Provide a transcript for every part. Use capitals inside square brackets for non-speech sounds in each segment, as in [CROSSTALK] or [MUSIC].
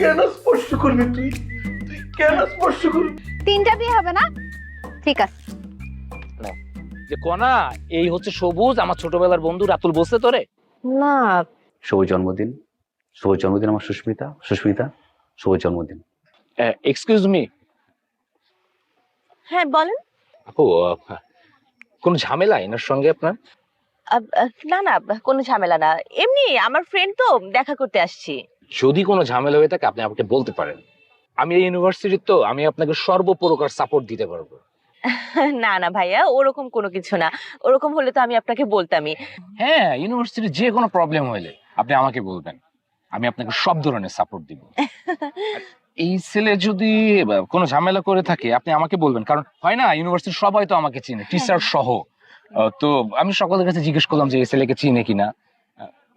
কেন স্পর্শ করবি তুই? তুই কেন স্পর্শ করবি? তিনটা বিয়ে হবে না? ঠিক আছে। যে কনা এই হচ্ছে সবুজ আমার ছোটবেলার বন্ধু রাতুল বলছে তোরে? না। শুভ জন্মদিন। শুভ জন্মদিন আমার সুস্মিতা। সুস্মিতা শুভ জন্মদিন। এক্সকিউজ মি হ্যাঁ বলেন। আপু কোনো ঝামেলা এনার সঙ্গে আপনার? না না কোনো ঝামেলা না। এমনি আমার ফ্রেন্ড তো দেখা করতে আসছি। যদি কোনো ঝামেলা হয়ে থাকে আপনি আমাকে বলতে পারেন। আমি এই ইউনিভার্সিটির তো আমি আপনাকে সর্বপ্রকার সাপোর্ট দিতে পারব। [LAUGHS] না না ভাইয়া ওরকম কোনো কিছু না। ওরকম হলে তো আমি আপনাকে বলতামই। হ্যাঁ ইউনিভার্সিটির যে কোনো প্রবলেম হলে আপনি আমাকে বলবেন। আমি আপনাকে সব ধরনের সাপোর্ট দিব। [LAUGHS] এই ছেলে যদি কোনো ঝামেলা করে থাকে আপনি আমাকে বলবেন। কারণ হয় না ইউনিভার্সিটির সবাই তো আমাকে চিনে টিচার সহ। তো আমি সকলের কাছে জিজ্ঞেস করলাম যে এই ছেলেকে চিনে কিনা।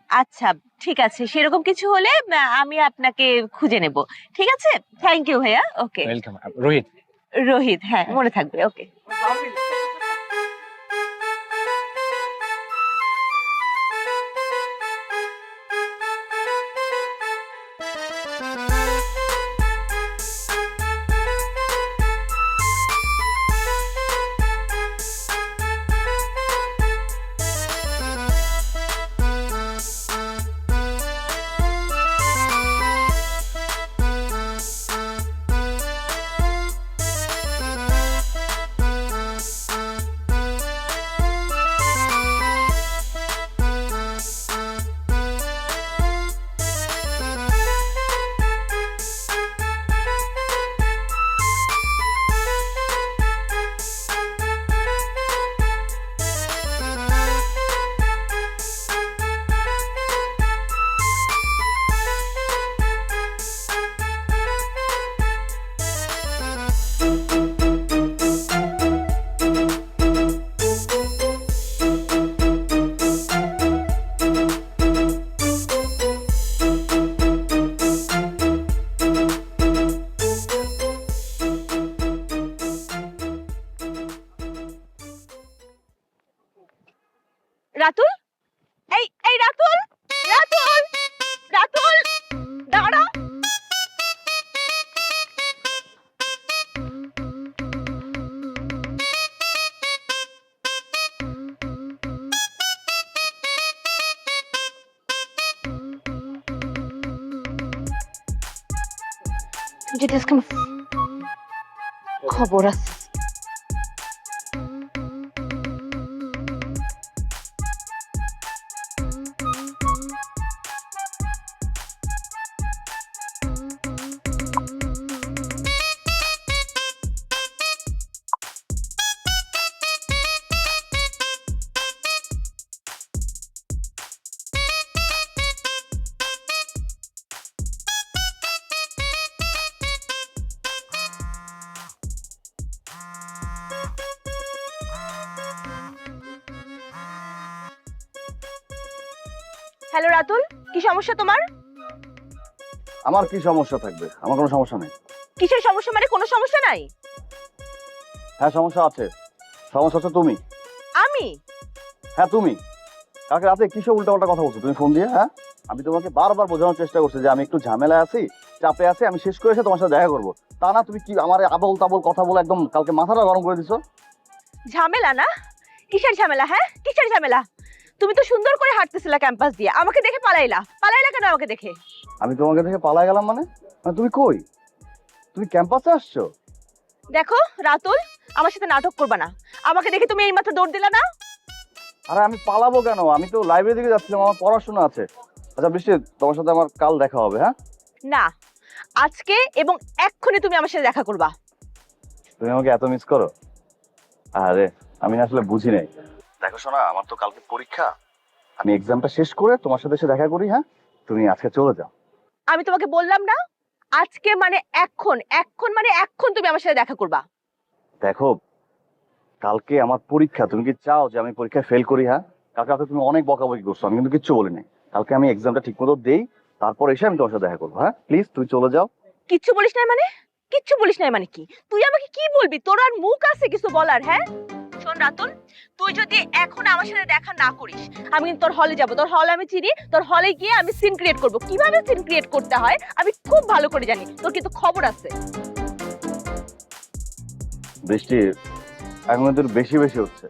আচ্ছা ঠিক আছে। সেরকম কিছু হলে আহ, আমি আপনাকে খুঁজে নেব। ঠিক আছে? থ্যাংক ইউ ভাইয়া। Okay welcome Rohit. রোহিত হ্যাঁ মনে থাকবে। ওকে রাতুল? এই এই রাতুল! রাতুল! রাতুল! দাঁড়া! যদি আজকে আমার খবর আছে। হ্যালো রাতুল কি সমস্যা তোমার? আমার কি সমস্যা থাকবে? আমার কোনো সমস্যা নেই। কিসের সমস্যা মানে কোনো সমস্যা নাই? হ্যাঁ সমস্যা আছে। সমস্যা হচ্ছে তুমি। আমি? হ্যাঁ তুমি। কালকে রাতে কিসব উল্টাপাল্টা কথা বলছো? তুমি ফোন দিয়ে হ্যাঁ? আমি তোমাকে বারবার বোঝানোর চেষ্টা করছি যে আমি একটু ঝামেলায় আছি চাপে আছি আমি শেষ করে এসে তোমার সাথে দেখা করব। তা না তুমি কি আমার আবল তাবল কথা বলে একদম কালকে মাথাটা গরম করে দিছো? ঝামেলা না? কিসের ঝামেলা হ্যাঁ? কিসের ঝামেলা? তুমি তো সুন্দর করে হাঁটতেছিলা ক্যাম্পাস দিয়ে। আমাকে দেখে পালাইলা। পালাইলা কেন আমাকে দেখে? আমি তোমাকে থেকে পালাই গেলাম মানে? মানে তুমি কই? তুমি ক্যাম্পাসে আসছো? দেখো রাতুল আমার সাথে নাটক করবা না। আমাকে দেখে তুমি এইমাত্র দৌড় দিলা না? আরে আমি পালাবো কেন? আমি তো লাইব্রেরি দিকে যাচ্ছিলাম আমার পড়াশোনা আছে। আচ্ছা বৃষ্টি তোমার সাথে আমার কাল দেখা হবে হ্যাঁ? না। আজকে এবং এক্ষুনি তুমি আমার সাথে দেখা করবা। তুমি আমাকে এত মিস করো? আরে আমি আসলে বুঝি নাই। দেখো শোনা আমার তো কালকে পরীক্ষা। আমি এক্সামটা শেষ করে তোমার সাথে এসে দেখা করি হ্যাঁ? তুমি আজকে চলে যাও। আমি তোমাকে বললাম না আজকে মানে এখন এখন মানে এখন তুমি আমার সাথে দেখা করবা। দেখো কালকে আমার পরীক্ষা তুমি কি চাও যে আমি পরীক্ষা ফেল করি হ্যাঁ? কালকে রাতে তুমি অনেক বকাবকি করছ আমি কিন্তু কিচ্ছু বলিনি। কালকে আমি এক্সামটা ঠিক মতো দেই তারপর এসে আমি তোমার সাথে দেখা করব হ্যাঁ? প্লিজ তুই চলে যাও। কিচ্ছু বলিস নাই মানে? কিচ্ছু বলিস না মানে কি? তুই আমাকে কি বলবি? তোর আর মুখ আছে কিছু বলার হ্যাঁ? শোন রাতুল তুই যদি এখন আমার সাথে দেখা না করিস আমি কিন্তু তোর হলে যাব। তোর হল আমি চিনি তোর হলে গিয়ে আমি সিন ক্রিয়েট করব। কীভাবে সিন ক্রিয়েট করতে হয় আমি খুব ভালো করে জানি। তোর কিন্তু খবর আছে। বৃষ্টি এখন তোর বেশি বেশি হচ্ছে।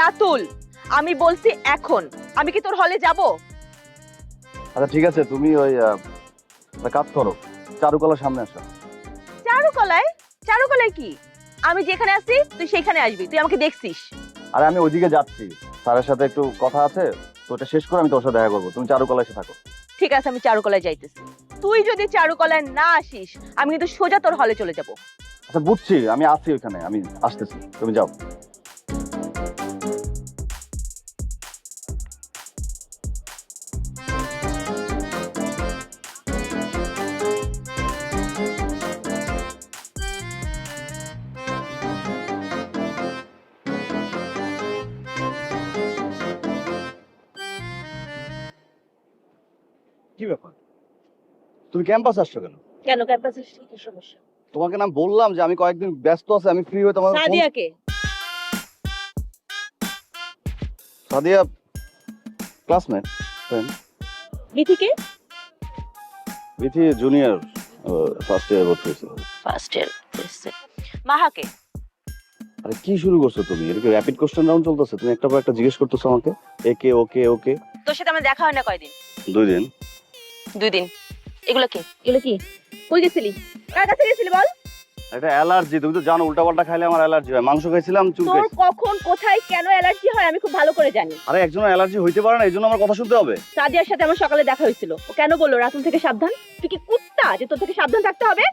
রাতুল আমি বলছি এখন আমি কি তোর হলে যাব? আচ্ছা ঠিক আছে তুমি ওই কাজ করো। চারুকলার সামনে আসো। চারুকলায়? চারুকলায় কি? আমি যেখানে আছি তুই সেখানে আসবি তুই আমাকে দেখছিস। আরে আমি ওইদিকে যাচ্ছি। স্যারের সাথে একটু কথা আছে তো ওটা শেষ করে আমি তোর সাথে দেখা করব। তুমি চারুকলায় এসে থাকো। ঠিক আছে আমি চারুকলায় যাইতেছি। তুই যদি চারুকলায় না আসিস আমি কিন্তু সোজা তোর হলে চলে যাব। আচ্ছা বুঝছি আমি আছি ওখানে আমি আসতেছি। তুমি যাও। তুমি ক্যাম্পাস আসছো কেন? কেন ক্যাম্পাসে কি সমস্যা? তোমাকে না বললাম যে আমি কয়েকদিন ব্যস্ত আছি আমি ফ্রি হয়ে তোমার সাদিয়াকে? সাদিয়া ক্লাসমেট গীতিকে বিথি জুনিয়র ফার্স্ট ইয়ার ভর্তি হয়েছিল ফার্স্ট ইয়ার মাহাকে? আরে কি শুরু করছ তুমি? এরকম র্যাপিড কোশ্চেন রাউন্ড চলতেছে। তুমি একটা পর একটা জিজ্ঞেস করতেছো আমাকে একে ওকে ওকে তোর সাথে আমার দেখা হয় না কয়দিন? দুই দিন। দুই দিন। এগুলো কি? এগুলো কি? কই গেছিলি? কার কাছে গেছিলি বল? এটা অ্যালার্জি তুমি তো জানো উল্টাপাল্টা খাইলে আমার অ্যালার্জি হয়। মাংস খাইছিলাম তোর কখন কোথায় কেন অ্যালার্জি হয় আমি খুব ভালো করে জানি। আরে একজনের অ্যালার্জি হইতে পারে না এই জন্য আমার কথা শুনতে হবে। সাদিয়ার সাথে আমার সকালে দেখা হয়েছিল। ও কেন বলল রাতুল থেকে সাবধান? তুই কি কুত্তা যে তোর থেকে সাবধান থাকতে হবে?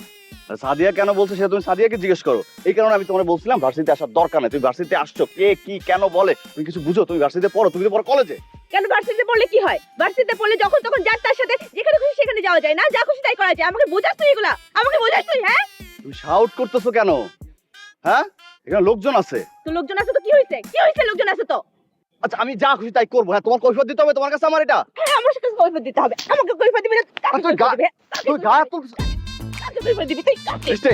সাদিয়া কেন বলছে সেটা তুমি সাদিয়াকে জিজ্ঞেস করো। এই কারণে আমি তোমার বলছিলাম ভার্সিটিতে আসার দরকার নেই। তুমি ভার্সিটিতে আসছো কে কি কেন বলে? তুমি কিছু বুঝো? তুমি ভার্সিটিতে পড়ো তুমি তো পড়ো কলেজে কেন ভার্সিটিতে পড়লে কি হয়? ভার্সিটিতে পড়লে যখন তখন যার তার সাথে যেখানে খুশি সেখানে যাওয়া যায় না যা খুশি তাই করা যায়। আমাকে বোঝাস তুই এগুলা? আমাকে বোঝাস তুই হ্যাঁ? তুমি শাউট করতেছো কেন? হ্যাঁ? এখানে লোকজন আছে। তো লোকজন আছে তো কি হয়েছে কি হয়েছে লোকজন আছে তো? আচ্ছা আমি যা খুশি তাই করব। হ্যাঁ তোমার কৈফত দিতে হবে? তোমার কাছে আমার এটা? হ্যাঁ আমার সাথে কৈফত দিতে হবে। আমাকে কৈফত দিবি না কাকে তুই গা- তুই গা দিবি? তুল কাকে দিবি তুই কাকে?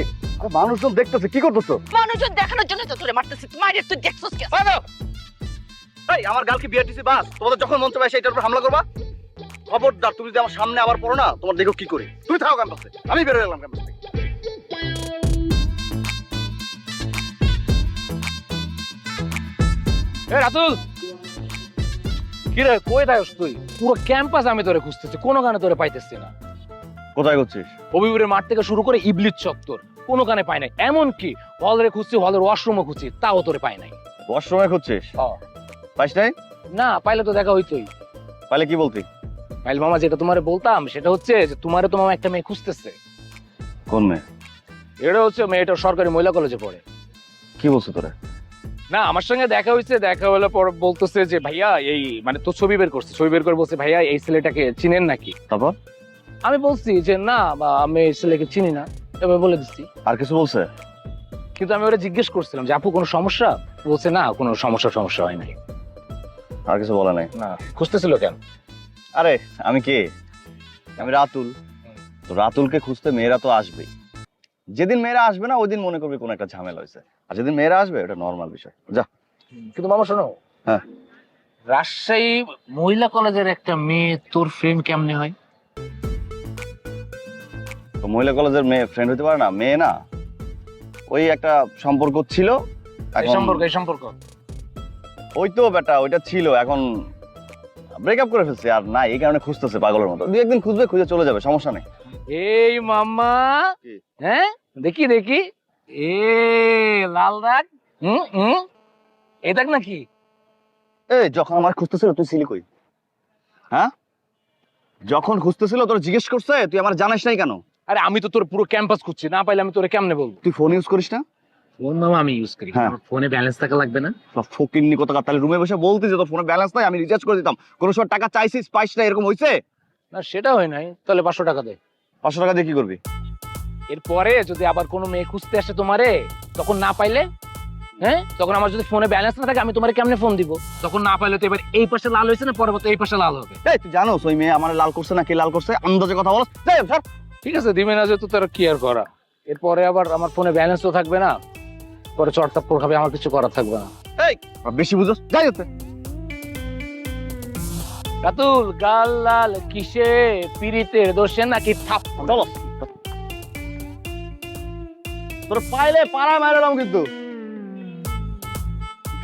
মানুষজন দেখতেছে কি করতেছো? মানুষজন দেখানোর জন্য তো তোরে মারতেছিস মারে তুই দেখছস কি? এই আমার গালকে বিআরটিসি বাস। তোমাদের যখন মন চায় সেটার উপর হামলা করবা? খবরদার তুমি যদি আমার সামনে আবার পড়ো না তোমার দেখো কি করি। তুমি থাকো ক্যাম্পাসে আমি বের হয়ে গেলাম ক্যাম্পাস থেকে। এ রাতুল! কি রে কই থাকস তুই? পুরো ক্যাম্পাস আমি তোরে খুঁজতেছি কোনো গানে তোরে পাইতেছি না। কোথায় করছিস হবিবুরের মাঠ থেকে শুরু করে ইবলিত চত্বর কোনো গানে পাই নাই। এমন কি হলরে খুঁজছি হলের ওয়াশরুমও খুঁজছি তাও তোরে পাই নাই। ওয়াশরুমে খুঁজছিস? ও, নাই? না পাইলে তো দেখা হইতোই। পাইলে কি বলতি? পাইল মামা যেটা তোমারে বলতাম সেটা হচ্ছে যে তোমারে তো মামা একটা মেয়ে খুঁজতেছে। কোন মেয়ে? এটা হচ্ছে মেয়েটা সরকারি মহিলা কলেজে পড়ে। কি বলছো তোরা? না আমার সঙ্গে দেখা হয়েছে দেখা হলে পর বলতেছে যে ভাইয়া এই মানে তো ছবি বের করছে। ছবি বের করে বলছে ভাইয়া এই ছেলেটাকে চিনেন নাকি? তারপর? আমি বলছি যে না বা আমি এই ছেলেকে চিনি না। এবার বলে দিচ্ছি। আর কিছু বলছে? কিন্তু আমি ওরা জিজ্ঞেস করছিলাম যে আপু কোনো সমস্যা? বলছে না কোনো সমস্যা সমস্যা হয় নাই। আর কিছু বলে নাই। না খুঁজতেছিল কেন? আরে আমি কে? আমি রাতুল। তো রাতুলকে খুঁজতে মেয়েরা তো আসবেই। যেদিন মেয়েরা আসবে না ওই দিন মনে করবে কোনো একটা ঝামেলা হয়েছে। আর যেদিন মেয়েরা আসবে ওটা নর্মাল বিষয়। যা। কিন্তু মামা শোনো হ্যাঁ। রাজশাহী মহিলা কলেজের একটা মেয়ে তোর ফ্রেন্ড কেমনে হয়? তো মহিলা কলেজের মেয়ে ফ্রেন্ড হতে পারে না? মেয়ে না। ওই একটা সম্পর্ক ছিল এই সম্পর্ক এই সম্পর্ক। ওই তো বেটা ওইটা ছিল এখন ব্রেকআপ করে ফেলছে আর না এই কারণে খুঁজতেছে পাগলের মতো। দুই একদিন খুঁজবে খুঁজে চলে যাবে সমস্যা নেই। এই মামা হ্যাঁ? দেখি দেখি। এ লাল দাগ হুম হুম। এই দাগ নাকি? এই যখন আমার খুঁজতেছিল তুই ছিলি কই? হ্যাঁ? যখন খুঁজতেছিল তোর জিজ্ঞেস করছে তুই আমার জানিস নাই কেন? আরে আমি তো তোর পুরো ক্যাম্পাস খুঁজছি না পাইলে আমি তোরে কেমনে বলব? তুই ফোন ইউজ করিস না? ফোন আমি ইউজ করি। হ্যাঁ। ফোনে ব্যালেন্স থাকা লাগবে না। ফকিন্নি কত তাহলে রুমে বসে বলতি যে তোর ফোনে ব্যালেন্স নাই আমি রিচার্জ করে দিতাম। কোনো সময় টাকা চাইছিস পাইস না এরকম হয়েছে না সেটা হয় নাই। তাহলে পাঁচশো টাকা দে। পাঁচশো টাকা দিয়ে কি করবি? এরপরে যদি আবার কোনো মেয়ে খুঁজতে আসে তোমারে তখন না পাইলে হ্যাঁ? তখন আমার যদি ফোনে ব্যালেন্স না থাকে আমি তোমারে কেমনে ফোন দিব? তখন না পাইলে তো এবার এই পাশে লাল হয়েছে না পরবর্তী এই পাশে লাল হবে। এই তুই জানো ওই মেয়ে আমার লাল করছে না কে লাল করছে? আন্দাজে কথা বলো। ঠিক আছে দিবে না যেহেতু তারা কি আর করা? এরপরে আবার আমার ফোনে ব্যালেন্স তো থাকবে না। পরে চড়তাপ্পর খাবে আমার কিছু করার থাকবে না। আর বেশি বুঝোস? যাই হচ্ছে রাতুল গাল লাল কিসে? পিরিতের দোষে নাকি থাপ চলো তোর পাইলে পাড়া মারালাম কিন্তু।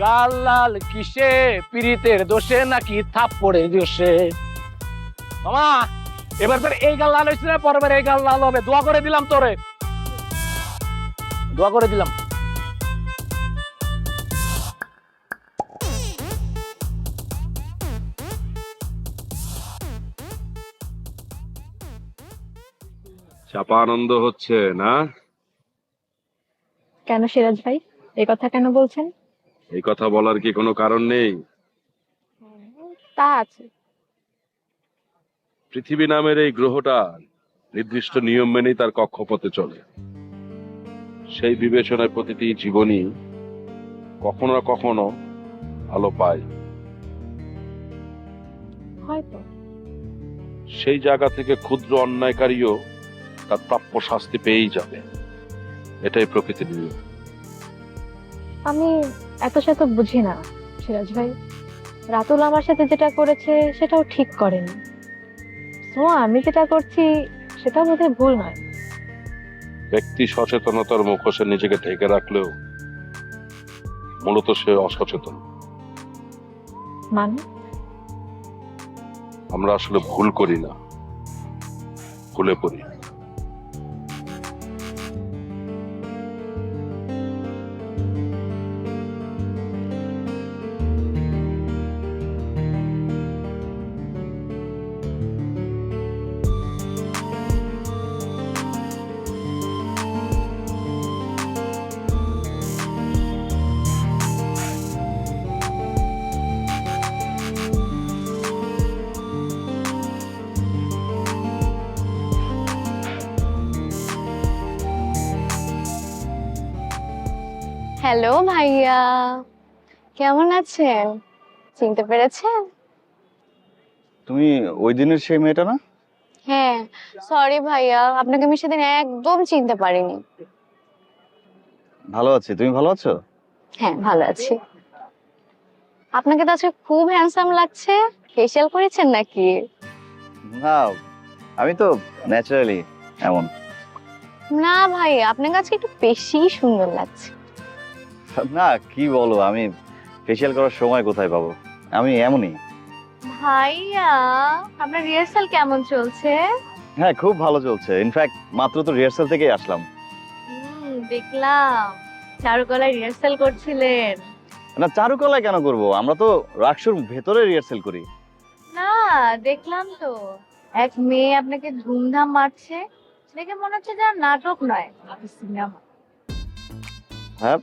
গাল লাল কিসে? পিরিতের দোষে নাকি থাপ পড়ে দোষে? মামা এবার তোর এই গাল লাল হয়েছে না পরের এই গাল লাল হবে। দোয়া করে দিলাম তোরে। দোয়া করে দিলাম। চাপা আনন্দ হচ্ছে না? কেন সিরাজ ভাই? এই কথা কেন বলছেন? এই কথা বলার কি কোনো কারণ নেই? তা আছে। পৃথিবী নামের এই গ্রহটা নির্দিষ্ট নিয়ম মেনেই তার কক্ষপথে চলে। সেই বিবেচনায় প্রতিটি জীবনই কখনো না কখনো আলো পায়। হয়তো। সেই জায়গা থেকে ক্ষুদ্র অন্যায়কারীও তার প্রাপ্য শাস্তি পেয়েই যাবে। এটাই প্রকৃতির নিয়ম আমি এত শত বুঝি না সিরাজ ভাই। রাতুল আমার সাথে যেটা করেছে সেটাও ঠিক করেনি। তো আমি যেটা করছি সেটা বোধহয় ভুল নয়। ব্যক্তি সচেতনতার মুখোশে নিজেকে ঢেকে রাখলেও মূলত সে অসচেতন। মানে? আমরা আসলে ভুল করি না ভুলে পড়ি। হ্যালো ভাইয়া। কেমন আছেন? চিনতে পেরেছেন? তুমি ওই দিনের সেই মেয়েটা না? হ্যাঁ সরি ভাইয়া আপনাকে আমি সেদিন একদম চিনতে পারিনি। ভালো আছি তুমি ভালো আছো? হ্যাঁ ভালো আছি। আপনাকে তো আজকে খুব হ্যান্ডসাম লাগছে। ফেশিয়াল করেছেন নাকি? না আমি তো ন্যাচারালি এমন। না ভাই আপনাকে আজকে একটু বেশি সুন্দর লাগছে। না কি বলো আমি ফেসিয়াল করার সময় কোথায় পাবো? আমি এমনই। ভাইয়া আপনার রিহার্সাল কেমন চলছে? হ্যাঁ খুব ভালো চলছে। ইনফ্যাক্ট মাত্র তো রিহার্সাল থেকেই আসলাম। হুম, দেখলাম। চারুকলায় রিহার্সাল করছিলেন। না চারুকলায় কেন করব? আমরা তো রাকসুর ভেতরে রিহার্সাল করি। না দেখলাম তো। এক মেয়ে আপনাকে ধুমধাম মারছে দেখে মনে হচ্ছে যেন নাটক নয় সিনেমা। হ্যাঁ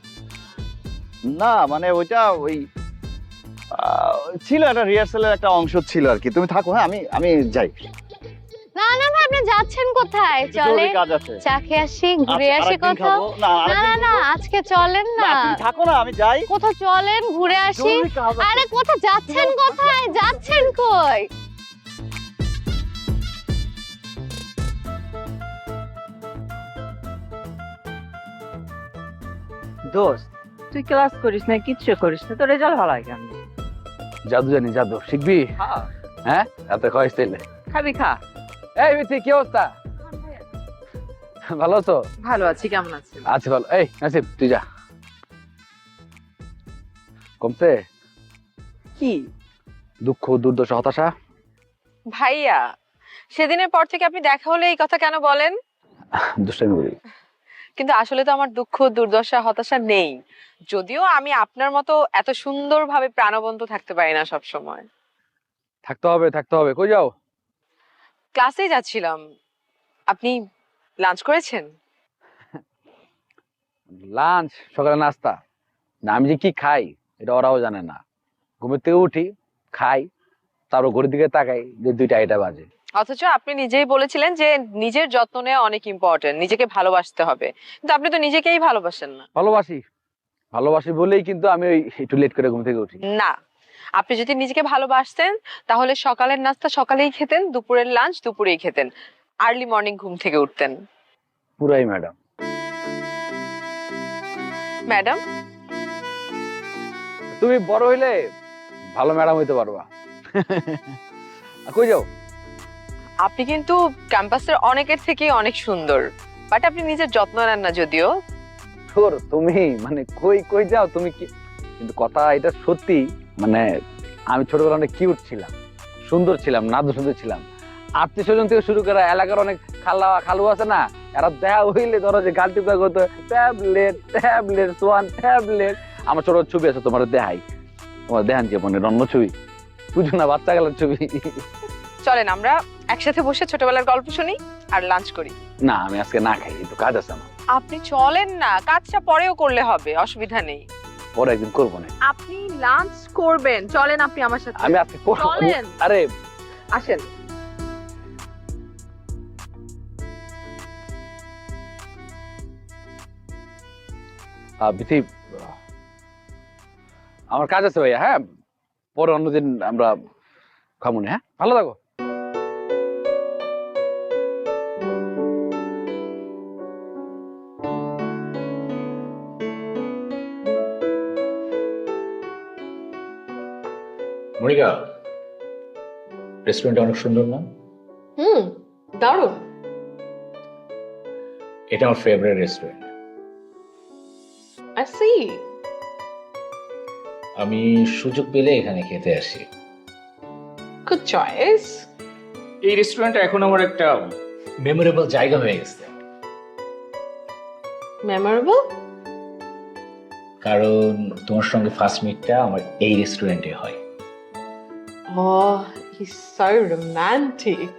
না মানে ওইটা ওই ছিল একটা রিহার্সালের একটা অংশ ছিল আর কি। তুমি থাকো হ্যাঁ আমি আমি যাই। না না ভাই আপনি যাচ্ছেন কোথায়? আছে। চা খেয়ে আসি ঘুরে আচ্ছা, আসি কোথাও। না না না না আজকে চলেন না। না থাকো না আমি যাই। কোথাও চলেন ঘুরে আসি। আরে কোথায় যাচ্ছেন কোথায়? যাচ্ছেন কই? দোস্ত তুই ক্লাস করিস না কিচ্ছু করিস না তোর রেজাল্ট ভালো হয় কেন জাদু জানি জাদু। শিখবি? হ্যাঁ। হ্যাঁ? এত খাওয়াইছিলে খাবি খা। এই মিথি কি অবস্থা? ভালো আছো? ভালো আছি কেমন আছিস আছি ভালো। এই নাসিব তুই যা। কমছে? কি? দুঃখ দুর্দশা হতাশা? ভাইয়া সেদিনের পর থেকে আপনি দেখা হলে এই কথা কেন বলেন? দুষ্টামি করি। কিন্তু আসলে তো আমার দুঃখ দুর্দশা হতাশা নেই। যদিও আমি আপনার মতো এত সুন্দরভাবে প্রাণবন্ত থাকতে পারি না সব সময় থাকতে হবে থাকতে হবে। কই যাও? ক্লাসেই যাচ্ছিলাম। আপনি লাঞ্চ করেছেন? লাঞ্চ? সকালে নাস্তা। না আমি যে কি খাই এটা ওরাও জানে না। ঘুমের থেকে উঠি খাই তারপর ঘড়ির দিকে তাকাই যে দুইটা আড়াইটা বাজে। অথচ আপনি নিজেই বলেছিলেন যে নিজের যত্ন নেওয়া অনেক ইম্পর্টেন্ট নিজেকে ভালোবাসতে হবে। কিন্তু আপনি তো নিজেকেই ভালোবাসেন না। ভালোবাসি। ভালোবাসি বলেই কিন্তু আমি ওই একটু লেট করে ঘুম থেকে উঠি। না। আপনি যদি নিজেকে ভালোবাসতেন তাহলে সকালের নাস্তা সকালেই খেতেন দুপুরের লাঞ্চ দুপুরেই খেতেন। আর্লি মর্নিং ঘুম থেকে উঠতেন। পুরাই ম্যাডাম ম্যাডাম তুমি বড় হইলে ভালো ম্যাডাম হইতে পারবা। [LAUGHS] কই যাও? আপনি কিন্তু ক্যাম্পাসের অনেকের থেকেই অনেক সুন্দর। বাট আপনি নিজের যত্ন নেন না যদিও। তোর তুমি মানে কই কই যাও তুমি কি কিন্তু কথা এটা সত্যি মানে আমি ছোটবেলা অনেক কিউট ছিলাম সুন্দর ছিলাম নাদু সুন্দর ছিলাম। আত্মীয় স্বজন থেকে শুরু করে এলাকার অনেক খালা খালু আছে না এরা দেখা হইলে ধরো যে গাল টিপা করতো ট্যাবলেট ট্যাবলেট সোয়ান ট্যাবলেট আমার ছোট ছবি আছে তোমার দেহাই তোমার দেহান যে মনে অন্য ছবি। বুঝো না বাচ্চা গেলার ছবি। চলেন আমরা একসাথে বসে ছোটবেলার গল্প শুনি আর লাঞ্চ করি। না আমি আজকে না খাই একটু কাজ আছে আমার। আপনি চলেন না কাজটা পরেও করলে হবে অসুবিধা নেই। পরে একদিন করব না। আপনি লাঞ্চ করবেন চলেন আপনি আমার সাথে। আমি আজকে করব। চলেন। আরে আসেন। বিথি আমার কাজ আছে ভাইয়া হ্যাঁ? পরে অন্যদিন আমরা খাব না, হ্যাঁ? ভালো থাকো। মনিকা রেস্টুরেন্টটা অনেক সুন্দর না? হুম দারুণ। এটা আমার ফেভারিট রেস্টুরেন্ট আই সি আমি সুযোগ পেলে এখানে খেতে আসি। গুড চয়েস এই রেস্টুরেন্টটা এখন আমার একটা মেমোরেবল জায়গা হয়ে গেছে। মেমোরেবল কারণ তোমার সঙ্গে ফার্স্ট মিটটা আমার এই রেস্টুরেন্টে হয়। Oh, he's so romantic.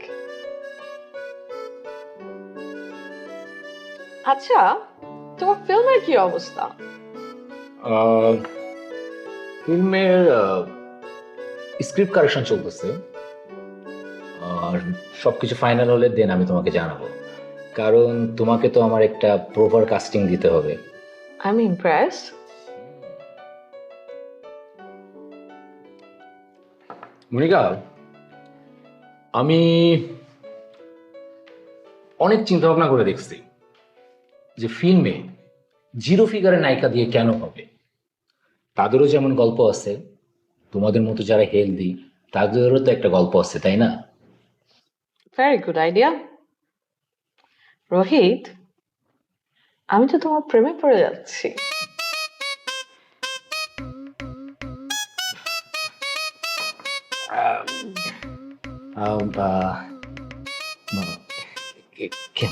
আচ্ছা তোমার ফিল্মের কি অবস্থা? ফিল্মের স্ক্রিপ্ট কারেকশন চলতেছে। আর সবকিছু ফাইনাল হলে দেন আমি তোমাকে জানাব। কারণ তোমাকে তো আমার একটা প্রপার কাস্টিং দিতে হবে। আই এম ইমপ্রেসড মনিকা আমি অনেক চিন্তা ভাবনা করে দেখছি যে ফিল্মে জিরো ফিগারের নায়িকা দিয়ে কেন হবে? তাদেরও যেমন গল্প আছে, তোমাদের মতো যারা হেলদি তাদেরও তো একটা গল্প আছে, তাই না? ভেরি গুড আইডিয়া রোহিত আমি তো তোমার প্রেমে পড়ে যাচ্ছি।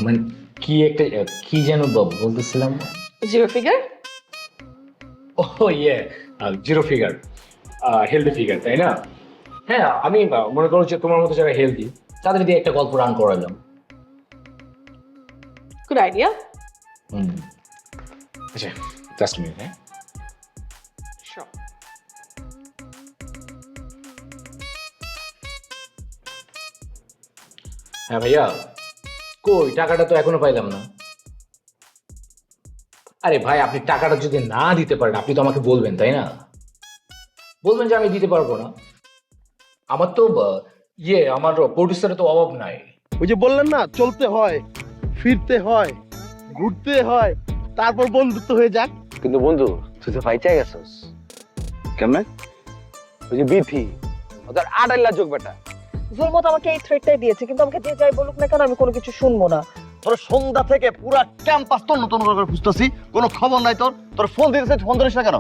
মানে কি একটা কি যেন বলতেছিলাম? জিরো ফিগার ও ইয়ে জিরো ফিগার হেলদি ফিগার তাই না? হ্যাঁ আমি মনে করো যে তোমার মতো যারা হেলদি তাদের দিয়ে একটা গল্প রান করালাম। গুড আইডিয়া হুম আচ্ছা জাস্ট মিনিট হ্যাঁ? হ্যাঁ ভাইয়া। কই টাকাটা তো এখনও পাইলাম না। আরে ভাই আপনি টাকাটা যদি না দিতে পারেন আপনি তো আমাকে বলবেন তাই না? বলবেন যে আমি দিতে পারব না। আমার তো ইয়ে আমার প্রডিউসারের তো অভাব নাই। ওই যে বললেন না চলতে হয় ফিরতে হয় ঘুরতে হয় তারপর বন্ধুত্ব হয়ে যাক। কিন্তু বন্ধু তুই তো ভাই চাই গেছস কেমনে? ওই যে বিথি ওদের আড়াইলা যোগ বেটা। জুলমত আমাকে এই থ্রেটটাই দিয়েছে, কিন্তু আমাকে যে যাই বলুক না কেন আমি কোনো কিছু শুনব না। তোর সন্ধ্যা থেকে পুরা ক্যাম্পাস তোর নতুন করে খুঁজতেছি, কোনো খবর নাই তোর তোর ফোন দিতেছে ফোন ধরিস না কেন?